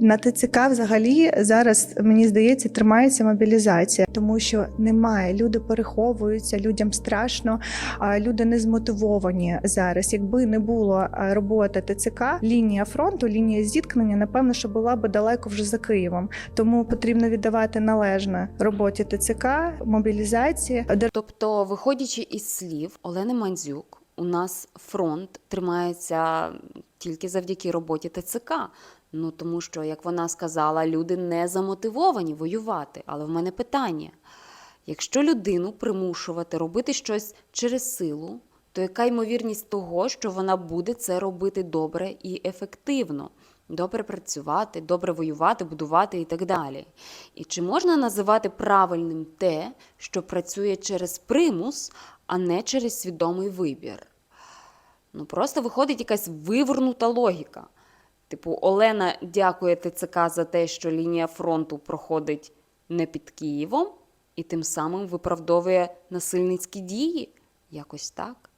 На ТЦК взагалі зараз мені здається тримається мобілізація, тому що немає. Люди переховуються, людям страшно, а люди не змотивовані зараз. Якби не було роботи ТЦК, лінія фронту, лінія зіткнення, напевно, що була би далеко вже за Києвом. Тому потрібно віддавати належне роботі ТЦК, мобілізації. Тобто, виходячи із слів Олени Мандзюк, у нас фронт тримається тільки завдяки роботі ТЦК. Ну тому що, як вона сказала, люди не замотивовані воювати. Але в мене питання: якщо людину примушувати робити щось через силу, то яка ймовірність того, що вона буде це робити добре і ефективно? Добре працювати, добре воювати, будувати і так далі. І чи можна називати правильним те, що працює через примус, а не через свідомий вибір? Ну просто виходить якась вивернута логіка. Типу, Олена дякує ТЦК за те, що лінія фронту проходить не під Києвом, і тим самим виправдовує насильницькі дії. Якось так.